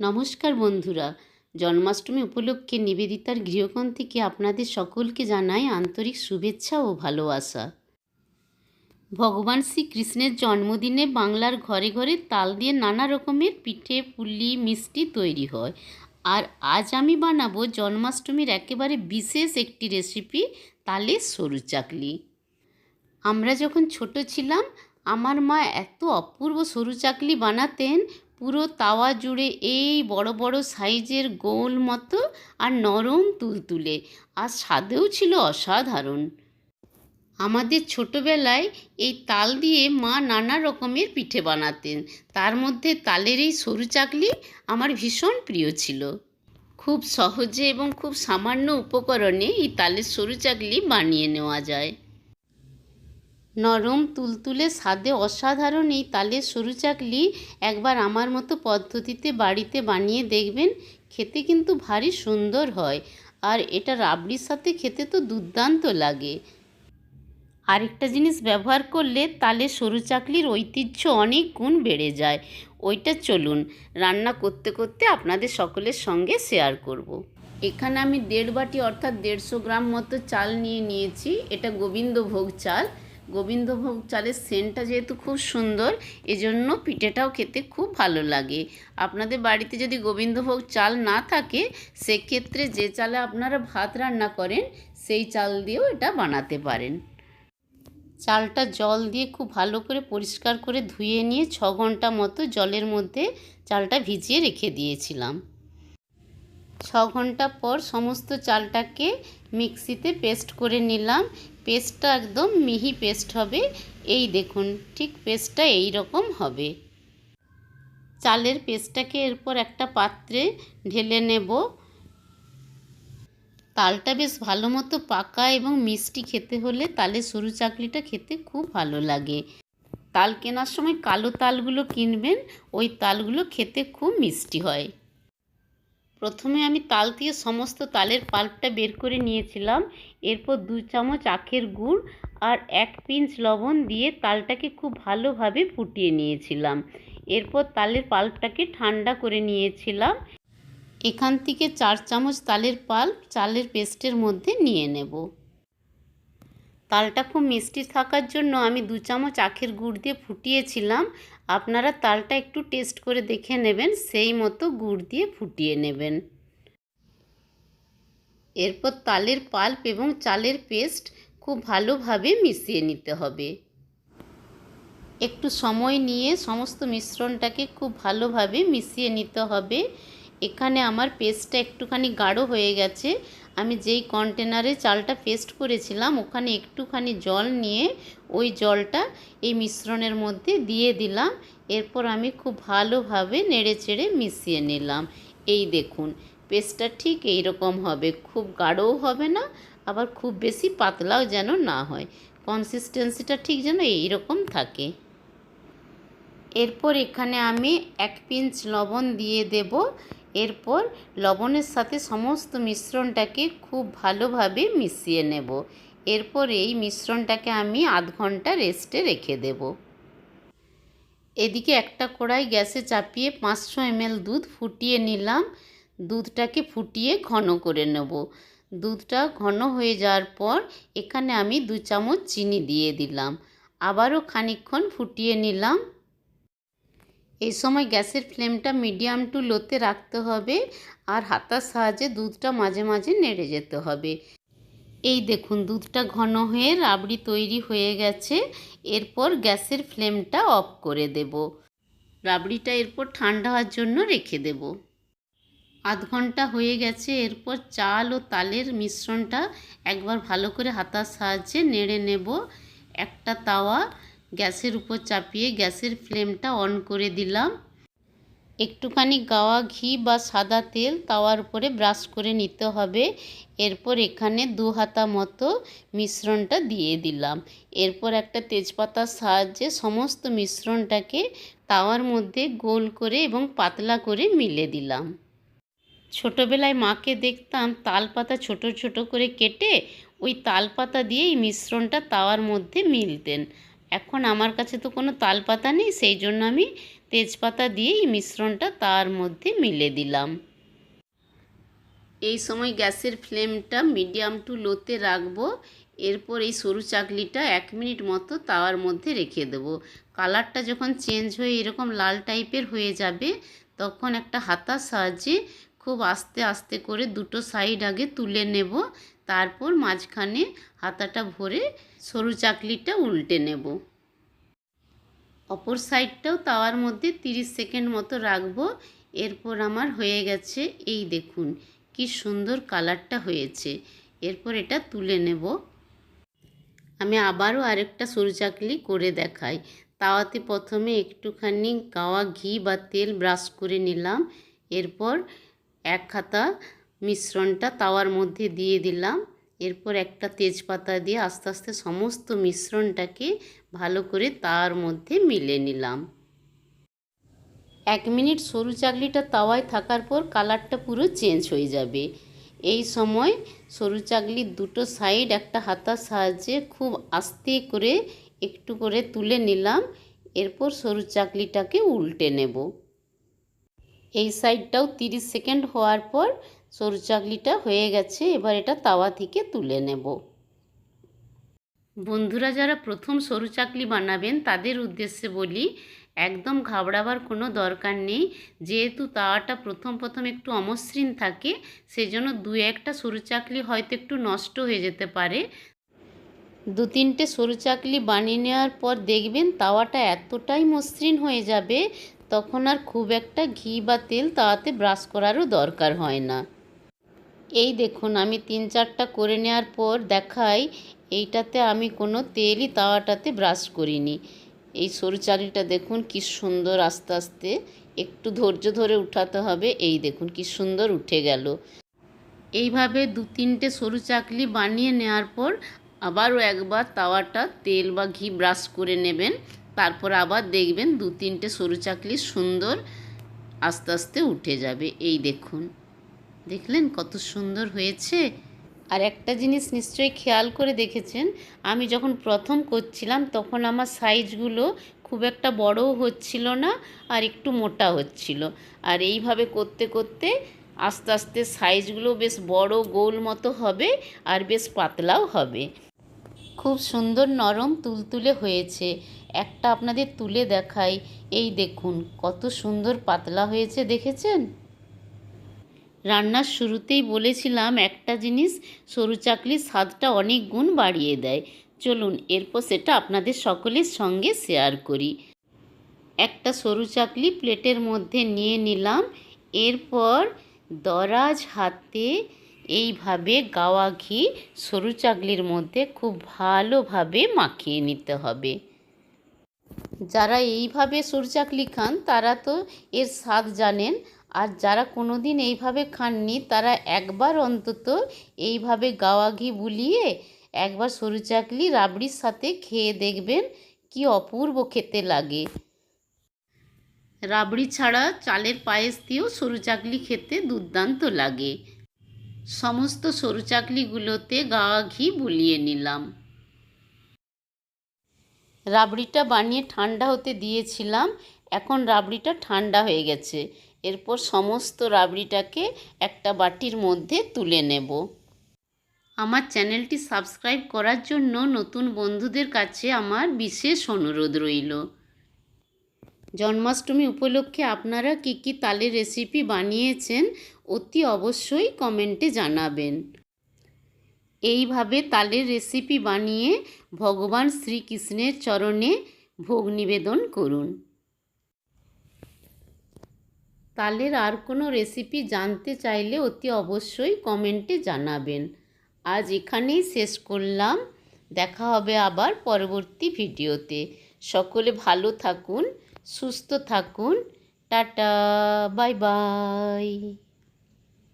নমস্কার বন্ধুরা। জন্মাষ্টমী উপলক্ষে নিবেদিতার গৃহকোণ থেকে আপনাদের সকলকে জানাই আন্তরিক শুভেচ্ছা ও ভালোবাসা। ভগবান শ্রীকৃষ্ণের জন্মদিনে বাংলার ঘরে ঘরে তাল দিয়ে নানা রকমের পিঠে, পুলি, মিষ্টি তৈরি হয়। আর আজ আমি বানাবো জন্মাষ্টমীর একেবারে বিশেষ একটি রেসিপি, তালের সরু চাকলি। আমরা যখন ছোট ছিলাম, আমার মা এত অপূর্ব সরু চাকলি বানাতেন পুরো তাওয়া জুড়ে এই বড় বড় সাইজের গোল মতো আর নরম তুলতুলে। আর স্বাদেও ছিল অসাধারণ। আমাদের ছোটবেলায় এই তাল দিয়ে মা নানা রকমের পিঠে বানাতেন। তার মধ্যে তালের এই সরু চাকলি আমার ভীষণ প্রিয় ছিল। খুব সহজে এবং খুব সামান্য উপকরণে এই তালের সরু চাকলি বানিয়ে নেওয়া যায়। নরম তুলতুলে স্বাদে অসাধারণ এই তালের সরু চাকলি একবার আমার মতো পদ্ধতিতে বাড়িতে বানিয়ে দেখবেন, খেতে কিন্তু ভারী সুন্দর হয়। আর এটা রাবড়ির সাথে খেতে তো দুর্দান্ত লাগে। আরেকটা জিনিস ব্যবহার করলে তালে সরু চাকলির ঐতিহ্য অনেক গুণ বেড়ে যায়। ওইটা চলুন, রান্না করতে করতে আপনাদের সকলের সঙ্গে শেয়ার করব। এখানে আমি দেড় বাটি অর্থাৎ দেড়শো গ্রাম মতো চাল নিয়ে নিয়েছি। এটা গোবিন্দভোগ চাল। গোবিন্দভোগ চালের সেন্টটা যেহেতু খুব সুন্দর, এজন্য পিঠেটাও খেতে খুব ভালো লাগে। আপনাদের বাড়িতে যদি গোবিন্দভোগ চাল না থাকে, সেক্ষেত্রে যে চালে আপনারা ভাত রান্না করেন, সেই চাল দিয়েও এটা বানাতে পারেন। চালটা জল দিয়ে খুব ভালো করে পরিষ্কার করে ধুয়ে নিয়ে ছ ঘণ্টা মতো জলের মধ্যে চালটা ভিজিয়ে রেখে দিয়েছিলাম। ছ ঘণ্টা পর সমস্ত চালটাকে মিক্সিতে পেস্ট করে নিলাম। পেস্টটা একদম মিহি পেস্ট হবে। এই দেখুন, ঠিক পেস্টটা এই রকম হবে। চালের পেস্টটাকে এরপর একটা পাত্রে ঢেলে নেব। তালটা বেশ ভালো মতো পাকা এবং মিষ্টি খেতে হলে তালে সরু চাকলিটা খেতে খুব ভালো লাগে। তাল কেনার সময় কালো তালগুলো কিনবেন, ওই তালগুলো খেতে খুব মিষ্টি হয়। প্রথমে আমি তাল দিয়ে সমস্ত তালের পাল্পটা বের করে নিয়েছিলাম। এরপর দু চামচ আখের গুড় আর এক পিঞ্চ লবণ দিয়ে তালটাকে খুব ভালোভাবে ফুটিয়ে নিয়েছিলাম। এরপর তালের পাল্পটাকে ঠান্ডা করে নিয়েছিলাম। এখান থেকে চার চামচ তালের পাল্প চালের পেস্টের মধ্যে নিয়ে নেব। তালটা খুব মিষ্টি থাকার জন্য আমি দু চামচ আখের গুড় দিয়ে ফুটিয়েছিলাম। আপনারা তালটা একটু টেস্ট করে দেখে নেবেন, সেই মতো গুড় দিয়ে ফুটিয়ে নেবেন। এরপর তালের পাল্প এবং চালের পেস্ট খুব ভালোভাবে মিশিয়ে নিতে হবে। একটু সময় নিয়ে সমস্ত মিশ্রণটাকে খুব ভালোভাবে মিশিয়ে নিতে হবে। এখানে আমার পেস্টটা একটুখানি গাঢ় হয়ে গেছে। আমি যেই কন্টেনারে চালটা পেস্ট করেছিলাম, ওখানে একটুখানি জল নিয়ে ওই জলটা এই মিশ্রণের মধ্যে দিয়ে দিলাম। এরপর আমি খুব ভালোভাবে নেড়ে চেড়ে মিশিয়ে নিলাম। এই দেখুন পেস্টটা ঠিক এই রকম হবে। খুব গাঢ়ও হবে না, আবার খুব বেশি পাতলাও যেন না হয়। কনসিস্টেন্সিটা ঠিক যেন এই রকম থাকে। এরপর এখানে আমি এক পিঞ্চ লবণ দিয়ে দেব। এরপর লবণের সাথে সমস্ত মিশ্রণটাকে খুব ভালোভাবে মিশিয়ে নেব। এরপর এই মিশ্রণটাকে আমি আধ ঘণ্টা রেস্টে রেখে দেব। এদিকে একটা কড়াই গ্যাসে চাপিয়ে পাঁচশো এমএল দুধ ফুটিয়ে নিলাম। দুধটাকে ফুটিয়ে ঘন করে নেব। দুধটা ঘন হয়ে যাওয়ার পর এখানে আমি দু চামচ চিনি দিয়ে দিলাম। আবারও খানিকক্ষণ ফুটিয়ে নিলাম। এই সময় গ্যাসের ফ্লেমটা মিডিয়াম টু লোতে রাখতে হবে আর হাতার সাহায্যে দুধটা মাঝে মাঝে নেড়ে যেতে হবে। এই দেখুন, দুধটা ঘন হয়ে রাবড়ি তৈরি হয়ে গেছে। এরপর গ্যাসের ফ্লেমটা অফ করে দেব। রাবড়িটা এরপর ঠান্ডা হওয়ার জন্য রেখে দেব। আধ ঘণ্টা হয়ে গেছে, এরপর চাল ও তালের মিশ্রণটা একবার ভালো করে হাতার সাহায্যে নেড়ে নেব। একটা তাওয়া গ্যাসের উপর চাপিয়ে গ্যাসের ফ্লেমটা অন করে দিলাম। একটুখানি গাওয়া ঘি বা সাদা তেল তাওয়ার উপরে ব্রাশ করে নিতে হবে। এরপর এখানে দু হাতা মতো মিশ্রণটা দিয়ে দিলাম। এরপর একটা তেজপাতার সাহায্যে সমস্ত মিশ্রণটাকে তাওয়ার মধ্যে গোল করে এবং পাতলা করে মিলে দিলাম। ছোটোবেলায় মাকে দেখতাম তাল পাতা ছোটো ছোটো করে কেটে ওই তাল পাতা মিশ্রণটা তাওয়ার মধ্যে মিলতেন। এখন আমার কাছে তো কোনো তাল পাতা নেই, সেই জন্য আমি তেজপাতা দিয়ে এই মিশ্রণটা তার মধ্যে মিলে দিলাম। এই সময় গ্যাসের ফ্লেমটা মিডিয়াম টু লোতে রাখব, এরপর এই সরু চাকলিটা এক মিনিট মতো তাওয়ার মধ্যে রেখে দেবো। কালারটা যখন চেঞ্জ হয়ে এরকম লাল টাইপের হয়ে যাবে, তখন একটা হাতার সাহায্যে খুব আস্তে আস্তে করে দুটো সাইড আগে তুলে নেব তারপর মাঝখানে হাতাটা ভরে সরু চাকলিটা উল্টে নেব। অপর সাইডটাও তাওয়ার মধ্যে 30 সেকেন্ড মতো রাখব। এরপর আমার হয়ে গেছে এই দেখুন, কি সুন্দর কালারটা হয়েছে। এরপর এটা তুলে নেব। আমি আবারও আরেকটা সরু চাকলি করে দেখাই। তাওয়াতে প্রথমে একটুখানি গাওয়া ঘি বা তেল ব্রাশ করে নিলাম। এরপর এক হাতা মিশ্রণটা তাওয়ার মধ্যে দিয়ে দিলাম। এরপর একটা তেজপাতা দিয়ে আস্তে আস্তে সমস্ত মিশ্রণটাকে ভালো করে তার মধ্যে মিলে নিলাম। এক মিনিট সরু চাকলিটা তাওয়ায় থাকার পর কালারটা পুরো চেঞ্জ হয়ে যাবে। এই সময় সরু চাকলির দুটো সাইড একটা হাতার সাহায্যে খুব আস্তে করে একটু করে তুলে নিলাম। এরপর সরু চাকলিটাকে উল্টে নেব। এই সাইডটাও 30 সেকেন্ড হওয়ার পর সরু চাকলিটা হয়ে গেছে, এবার এটা তাওয়া থেকে তুলে নেব। বন্ধুরা, যারা প্রথম সরু চাকলি বানাবেন, তাদের উদ্দেশ্যে বলি, একদম ঘাবড়াবার কোনো দরকার নেই। যেহেতু তাওয়াটা প্রথম প্রথম একটু অমসৃণ থাকে, সেজন্য দু একটা সরু চাকলি হয়তো একটু নষ্ট হয়ে যেতে পারে। দু তিনটে সরু চাকলি বানিয়ে নেওয়ার পর দেখবেন তাওয়াটা এতটাই মসৃণ হয়ে যাবে, তখন আর খুব একটা ঘি বা তেল তাওয়াতে ব্রাশ করারও দরকার হয় না। এই দেখুন, আমি তিন চারটা করে নেওয়ার পর দেখাই, এইটাতে আমি কোনো তেলই তাওয়াটাতে ব্রাশ করিনি। এই সরু চাকলিটা দেখুন কি সুন্দর আস্তে আস্তে, একটু ধৈর্য ধরে উঠাতে হবে, এই দেখুন কি সুন্দর উঠে গেল। এইভাবে দু তিনটে সরু চাকলি বানিয়ে নেওয়ার পর আবারও একবার তাওয়াটা তেল বা ঘি ব্রাশ করে নেবেন, তারপর আবার দেখবেন দু তিনটে সরু চাকলি সুন্দর আস্তে আস্তে উঠে যাবে, এই দেখুন। দেখলেন কত সুন্দর হয়েছে। আর একটা জিনিস নিশ্চয়ই খেয়াল করে দেখেছেন, আমি যখন প্রথম করছিলাম তখন আমার সাইজগুলো খুব একটা বড়ও হচ্ছিল না আর একটু মোটা হচ্ছিল। আর এইভাবে করতে করতে আস্তে আস্তে সাইজগুলো বেশ বড় গোল মতো হবে আর বেশ পাতলাও হবে। খুব সুন্দর নরম তুলতুলে হয়েছে। একটা আপনাদের তুলে দেখাই। এই দেখুন কত সুন্দর পাতলা হয়েছে, দেখেছেন? রান্নার শুরুতেই বলেছিলাম একটা জিনিস, সরু চাকলির স্বাদটা অনেক গুণ বাড়িয়ে দেয়। চলুন, এরপর সেটা আপনাদের সকলের সঙ্গে শেয়ার করি। একটা সরু চাকলি প্লেটের মধ্যে নিয়ে নিলাম। এরপর দরাজ হাতে এইভাবে গাওয়া ঘি সরু চাকলির মধ্যে খুব ভালোভাবে মাখিয়ে নিতে হবে। যারা এইভাবে সরু চাকলি খান, তারা তো এর স্বাদ জানেন। আর যারা কোনো দিন এইভাবে খাননি, তারা একবার অন্তত এইভাবে গাওয়া ঘি বুলিয়ে একবার সরু চাকলি রাবড়ির সাথে খেয়ে দেখবেন কি অপূর্ব খেতে লাগে। রাবড়ি ছাড়া চালের পায়েস দিয়েও সরু চাকলি খেতে দুর্দান্ত লাগে। সমস্ত সরু চাকলিগুলোতে গাওয়া ঘি বুলিয়ে নিলাম। রাবড়িটা বানিয়ে ঠান্ডা হতে দিয়েছিলাম, এখন রাবড়িটা ঠান্ডা হয়ে গেছে। এরপর সমস্ত রাবড়িটাকে একটা বাটির মধ্যে তুলে নেব। আমার চ্যানেলটি সাবস্ক্রাইব করার জন্য নতুন বন্ধুদের কাছে আমার বিশেষ অনুরোধ রইল। জন্মাষ্টমী উপলক্ষে আপনারা কী কী তালের রেসিপি বানিয়েছেন অতি অবশ্যই কমেন্টে জানাবেন। এইভাবে তালের রেসিপি বানিয়ে ভগবান শ্রীকৃষ্ণের চরণে ভোগ নিবেদন করুন। তালের আর কোনো রেসিপি জানতে চাইলে অতি অবশ্যই কমেন্টে জানাবেন। আজ এখানেই শেষ করলাম। দেখা হবে আবার পরবর্তী ভিডিওতে। সকলে ভালো থাকুন, সুস্থ থাকুন। Tata, bye bye.